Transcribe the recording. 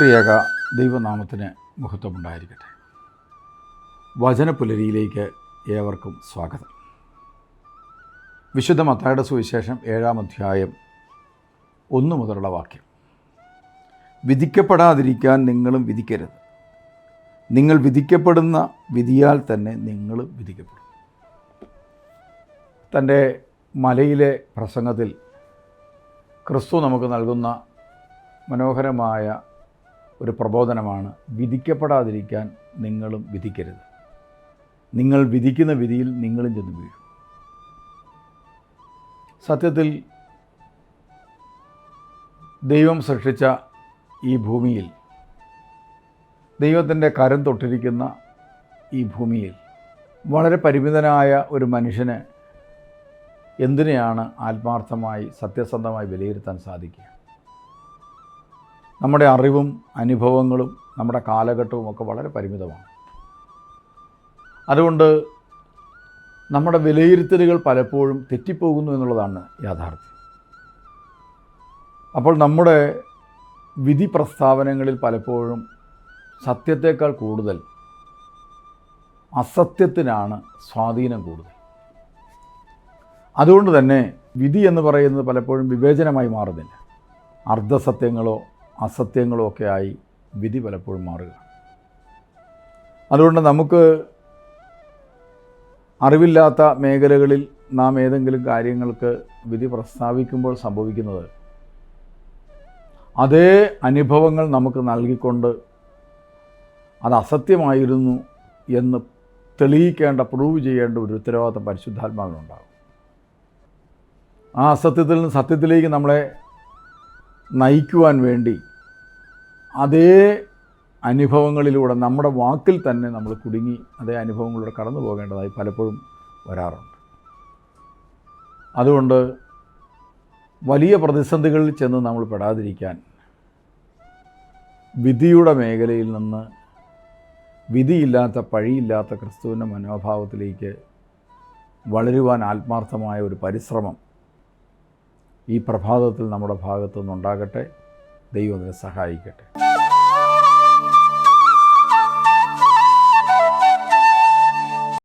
ത്രിയേക ദൈവനാമത്തിന് മുഹത്വമുണ്ടായിരിക്കട്ടെ. വചനപുലരിയിലേക്ക് ഏവർക്കും സ്വാഗതം. വിശുദ്ധ മത്തായുടെ സുവിശേഷം ഏഴാം അധ്യായം ഒന്നു മുതലുള്ള വാക്യം. വിധിക്കപ്പെടാതിരിക്കാൻ നിങ്ങളും വിധിക്കരുത്. നിങ്ങൾ വിധിക്കപ്പെടുന്ന വിധിയാൽ തന്നെ നിങ്ങളും വിധിക്കപ്പെടും. തന്റെ മലയിലെ പ്രസംഗത്തിൽ ക്രിസ്തു നമുക്ക് നൽകുന്ന മനോഹരമായ ഒരു പ്രബോധനമാണ്. വിധിക്കപ്പെടാതിരിക്കാൻ നിങ്ങളും വിധിക്കരുത്. നിങ്ങൾ വിധിക്കുന്ന വിധിയിൽ നിങ്ങളും ചെന്ന് വീഴും. സത്യത്തിൽ ദൈവം സൃഷ്ടിച്ച ഈ ഭൂമിയിൽ ദൈവത്തിന്റെ കരം തൊട്ടിരിക്കുന്ന ഈ ഭൂമിയിൽ വളരെ പരിമിതനായ ഒരു മനുഷ്യന് എന്തിനെയാണ് ആത്മാർത്ഥമായി സത്യസന്ധമായി വിലയിരുത്താൻ സാധിക്കുക? നമ്മുടെ അറിവും അനുഭവങ്ങളും നമ്മുടെ കാലഘട്ടവും ഒക്കെ വളരെ പരിമിതമാണ്. അതുകൊണ്ട് നമ്മുടെ വിലയിരുത്തലുകൾ പലപ്പോഴും തെറ്റിപ്പോകുന്നു എന്നുള്ളതാണ് യാഥാർത്ഥ്യം. അപ്പോൾ നമ്മുടെ വിധി പ്രസ്താവനകളിൽ പലപ്പോഴും സത്യത്തേക്കാൾ കൂടുതൽ അസത്യത്തിനാണ് സ്വാധീനം കൂടുതൽ. അതുകൊണ്ട് തന്നെ വിധി എന്ന് പറയുന്നത് പലപ്പോഴും വിവേചനമായി മാറുന്നില്ല. അർദ്ധസത്യങ്ങളോ അസത്യങ്ങളോ ഒക്കെ ആയി വിധി പലപ്പോഴും മാറുക. അതുകൊണ്ട് നമുക്ക് അറിവില്ലാത്ത മേഖലകളിൽ നാം ഏതെങ്കിലും കാര്യങ്ങൾക്ക് വിധി പ്രസ്താവിക്കുമ്പോൾ സംഭവിക്കുന്നത് അതേ അനുഭവങ്ങൾ നമുക്ക് നൽകിക്കൊണ്ട് അത് അസത്യമായിരുന്നു എന്ന് തെളിയിക്കേണ്ട പ്രൂവ് ചെയ്യേണ്ട ഒരു ഉത്തരവാദിത്തം പരിശുദ്ധാത്മാവിനുണ്ടാകും. ആ അസത്യത്തിൽ നിന്ന് സത്യത്തിലേക്ക് നമ്മളെ നയിക്കുവാൻ വേണ്ടി അതേ അനുഭവങ്ങളിലൂടെ നമ്മുടെ വാക്കിൽ തന്നെ നമ്മൾ കുടുങ്ങി അതേ അനുഭവങ്ങളിലൂടെ കടന്നു പോകേണ്ടതായി പലപ്പോഴും വരാറുണ്ട്. അതുകൊണ്ട് വലിയ പ്രതിസന്ധികളിൽ ചെന്ന് നമ്മൾ പെടാതിരിക്കാൻ വിധിയുടെ മേഖലയിൽ നിന്ന് വിധിയില്ലാത്ത പഴിയില്ലാത്ത ക്രിസ്തുവിന്റെ മനോഭാവത്തിലേക്ക് വളരുവാൻ ആത്മാർത്ഥമായ ഒരു പരിശ്രമം ഈ പ്രഭാതത്തിൽ നമ്മുടെ ഭാഗത്തു നിന്നുണ്ടാകട്ടെ സഹായിക്കട്ടെ.